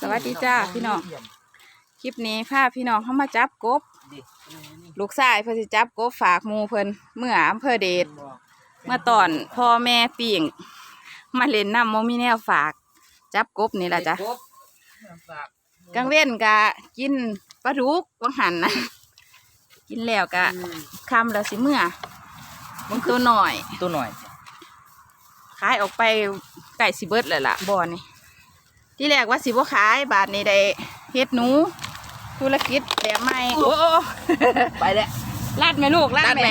สวัสดีจ้าพี่น้อง คลิปนี้พาพี่น้องเข้ามาจับกบ ลูกชายเพื่อสิจับกบฝากหมูเพิ่นเมื่ออำเภอเดชเมื่อตอนพ่อแม่ปิ่งมาเล่นน้ำโมมีแนวฝาก จับกบนี่แหละจ้ะกลางเว้นกะกินปลาดุกวังหันนะกินแล้วกะคำแล้วสิเมื่อมึงตัวหน่อย ตัวหน่อย ขายออกไปไก่สิเบิดเลยล่ะบ่อนี่ ที่แรกว่าสิบ่ขายบาทนี้ได้เฮ็ดหนู ธุรกิจแบบใหม่โอ้ไปแล้วลาดไหมลูกลาดลาดไหไหมม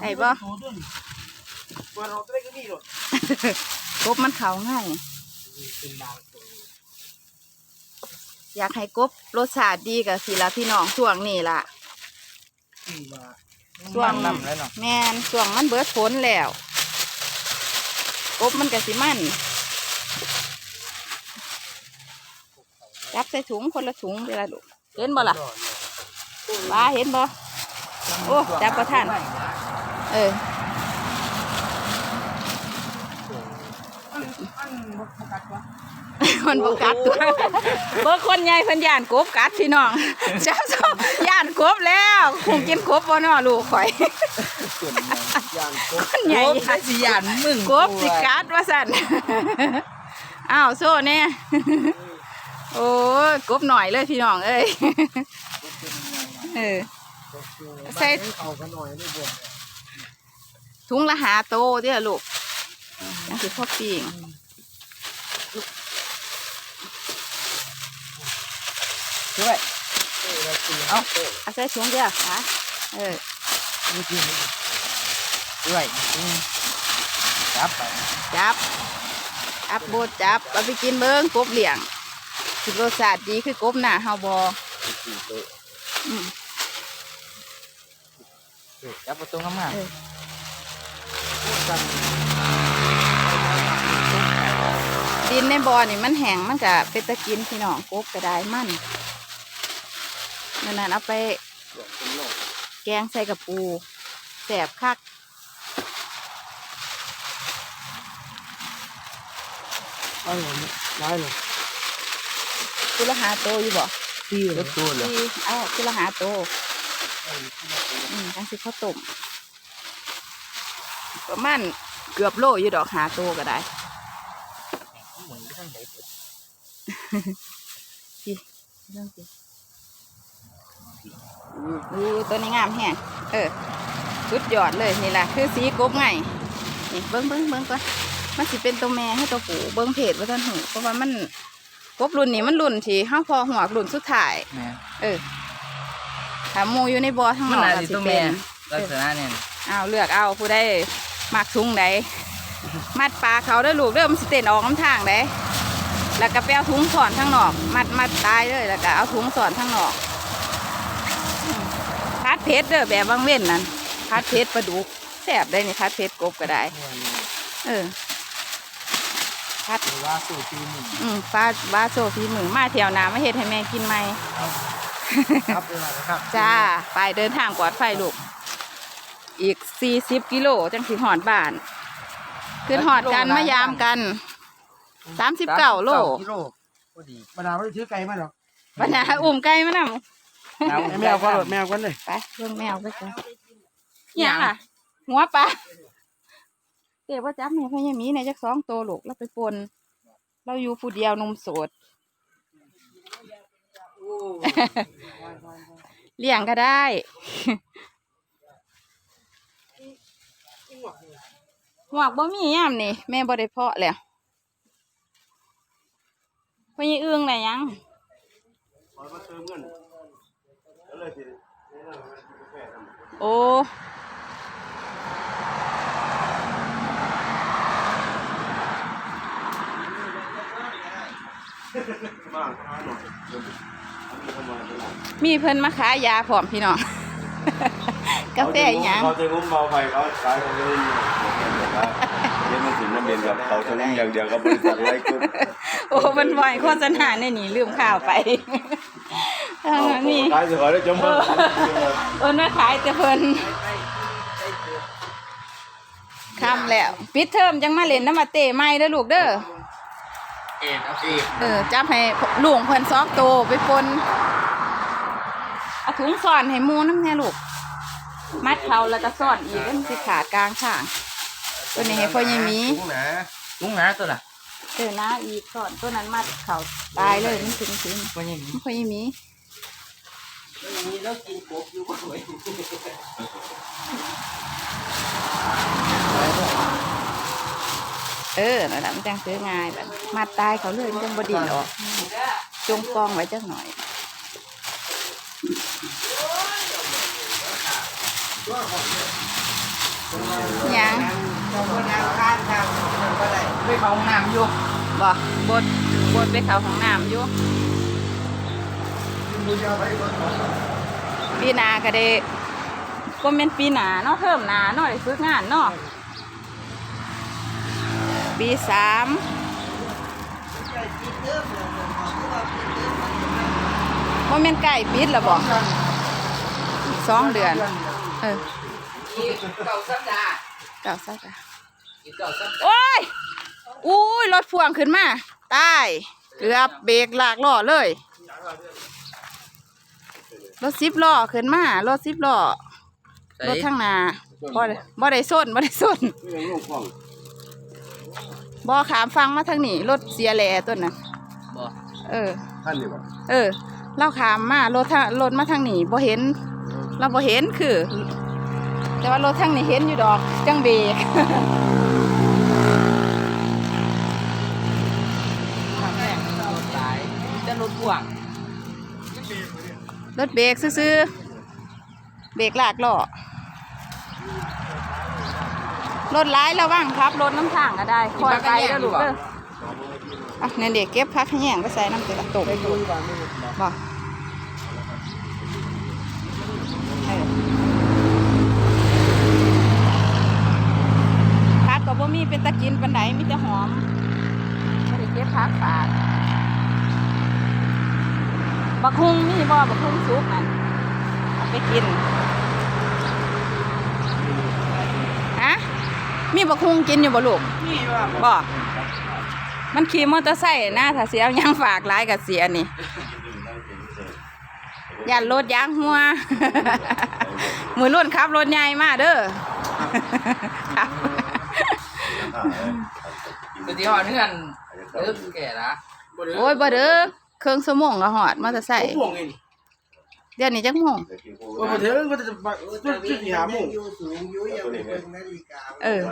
ไอ้บ่กบมันเขาง่าย อยากให้กบรสชาติดีกับสิละพี่น้องช่วงนี้ล่ะ ช่วงนำแล้วเนาะแม่นช่วงมันเบิดฝนแล้วกบมันกะสิมันจับใส่ถุงคนละถุงเวลาลูกเห็นบ่ล่ะว้าเห็นบ่โอ้จับบ่ทันเออ มันบกัดตัวเบอร์คนใหญ่เพิ่นย่านกบกัดพี่น้องจับสองย่านกบแล้วคงกินกบบ่เนาะลูกข่อยคนใหญ่โอ้ย่านสิยันมึงกบสิกัดว่าสั่นอ้าวโซ่เนี่ยโอ้ยกบหน่อยเลยพี่น้องเอ้ยเออใส่ถุงละหาโตเด้อลูกนั่นคือพ่อปิ่ง ช่วยเอาเอาใส่ถุงเดียวค่ะเออช่วยจับไปจับจับโบดจับเอาไปกินเบิ้งกบเหลี่ยงสิรสชาติดีคือกบหน้าเฮาบออืมจับประตูเข้ามาเออดินในบ่อนี่มันแห้งมันก็เป็นตะกินพี่น้องกบก็ได้มัน นั่นนั่นเอาไปแกงใส่กับปูแสบคักเอาหน่อยร้ายเลยคุละหาโตอยู่บ่พี่เลเล็ยกตัวเลยที่เอาคุละหาโตอืมจังสิข้าวต้มประมาณเกือบโลอยู่ดอกหาโตก็ได้พี่เรื่องสิ ดูตัวนี้งามแฮงเออสุดยอดเลยนี่แหละคือสีกบไงนี่เบิ้งเบิ้งเบิ้งก่อนมันสิเป็นตัวแม่ให้ตัวผู้เบิ้งเพจว่าท่านหูเพราะว่ามันกบรุ่นนี้มันรุ่นที่ห้าพอหัวรุ่นสุดท้าย แม่เออถ้าหมูอยู่ในบ่อทั้งหมัมนดน่าก็สิสิตัวเป็แม่นลักษณะเนี่ยเอาเลือกเอาผู้ได้มักทุงใดมัดปลาเขาได้อลูกเด้อมันสิเต้นออกน้ำทางได้แล้วก็ไปเอาถุงสอนทั้งนอก มัดมัดตายเลยแล้วก็เอาถุงสอนทั้งนอกอืมพัด เพชรเด้อแบบบางเว้นนั่นพัดเพชรปลาดุกแซ่บได้นี่พัดเพชรกบก็ได้ เออพัดว่าสูตรปีหนึ่งอืมปลาบาโซฟีมือมาแถวหนามาเฮ็ดให้แม่กินไหมครับเวลาครับจ้าไปเดินทางปลอดภัยลูกอีกสี่สิบกิโลจังสิหอดบ้านขึ้นหอดกันมายามกันสามสิบเก้าโลกิโลพอดีบรรดาไม่ได้ถือไก่มาหรอกปัญหาอุ้มไก่มานำ เอาให้แมวก็หลดแมวกันเลยไปเรื่องแมวไปก่อนเนี่ยล่ะ หัวปลาเดี๋ยวว่าจับแม่พญามีในจักสองตัวลูกเราไปปนเราอยู่ผู้เดียวหนุ่มโสดเลี้ยงก็ได้หมวกบ่มีย่ามนี่แม่บ่ได้เพาะแล้วพญาอึ้งไหนยัง โอ้มีเพิ่นมาขายยาพร้อมพี่น้อง กาแฟอีหยังเขาจะงุ้มเบาไปเขาขายเขาจะงุ้มเดี๋ยวมันถึงมันเด่นกับเขาจะงุ้มอย่างเดียวกับริษัทไรกุ๊โอ้มันบ่อยโฆษณาในนี่ลืมข่าวไป ทางนั้นนี่ขายเสือได้จมเออเอิ้นมาขายแต่เพิ่นขค่ำแล้ว ปิดเทอมจังมาเล่นน้ำมาเตะไม่เด้อลูกเด้อเอ็ดเอาอีกเออจับให้ลุงเพิ่นซอกโตไปปนเอาถุงซ่อนให้หมูน้ำแน่ลูก มัดเขาแล้วก็ซ่อนอีกแล้วมันสิขาดกลางข้าง ตัวนี้ให้พ่อยังมีถุงหนาลุงหนาตัวน่ะเออนะอีกซ่อนตัวนั้นมัดเขาตายเลยมันถึงถึงว่าอย่างนี้พ่อยังมี มีแล้วกินกบอยู่บ่เว้ยเออนะมันจังซื้อง่ายแบบมัดตายเขาเลยมันจังบดินออกจงกองไว้จักหน่อยยังไปเขาห้องน้ำอยู่บอกบดบดไปเขาของน้ำอยู่ ปีหนาก็ได้ก็เป็นปีหนาเนาะเพิ่มหนาเนาะได้ฝึกงานเนาะปีสามว่าเป็นไก่ปิดแล้วบอกสองเดือน เออเก่าสัปดาห์เก่าสักอะอีกเก่าสัปดาห์โอ้ย อุ้ยรถพ่วงขึ้นมา ตาย เกือบเบรกหลากล้อเลย รถสิบล้อขึ้นมารถสิบล้อรถข้างหน้าบ่ได้บ่ได้ส้นบ่ได้ส้นไม่ยังลูกฟ้องบ่ขามฟังมาทางนี้รถเสียแหล่ต้นน่ะบ่เออท่านนี่บ่เออ เราขามมารถทางรถมาทางนี้บ่เห็น เราบ่เห็นคือ แต่ว่ารถทางนี้เห็นอยู่ดอก จังเบรกทางแรกรถสายจะรถพ่วง รถเบรกซื่อเบรกลากล้อรถร้ายระวังครับรถน้ำทางก็ได้คอยไปเด้อลูกเด้ออะเนี่ยเด็กเก็บพักขยงไปใส่น้ำเตะตกบ่เออพักก็บ่มีเป็นตะกินปันไดมีแต่หอมไม่ได้เก็บพักฝาก บักฮุงมีบ่บักฮุงสุกนั่นเอาไปกินฮะมีบักฮุงกินอยู่บ่ลูกนี่ว่าบ่มันขี่มอเตอร์ไซค์นะถ้าเสียยางฝากหลายกับเสียนี่ยันรถยางหัว มือรุ่นขับรถใหญ่มาเด้อครับตัวที่หอดเงื่อนเลิกแก่ละโอ้ยบ่เด้อ เครื่องสมงก็หอดมอเตอร์ไซค์ห่วงไงนี่เดี๋ยวนี้จักโมงโอ้โหเถอะก็จะไปจุดจุดหาหมู่เออ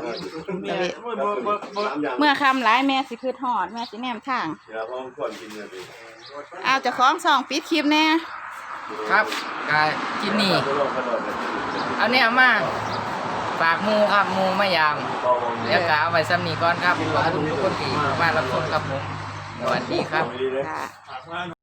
เมื่อคำหลายแม่สิคือหอดแม่สิแนมทางเดี๋ยวพ่อก่อนกินเลยดิเอาเจะคล้าของซองปิดคลิปแน่ครับกายกินนี่กระโดดกระโดดเอาเนี่ยมาฝากหมูครับหมูมายามต่อวงแล้วก็เอาไว้ซ้ำนี้ก่อนครับขอบคุณทุกคนที่มารับชมครับผม สวัสดีครับ ค่ะ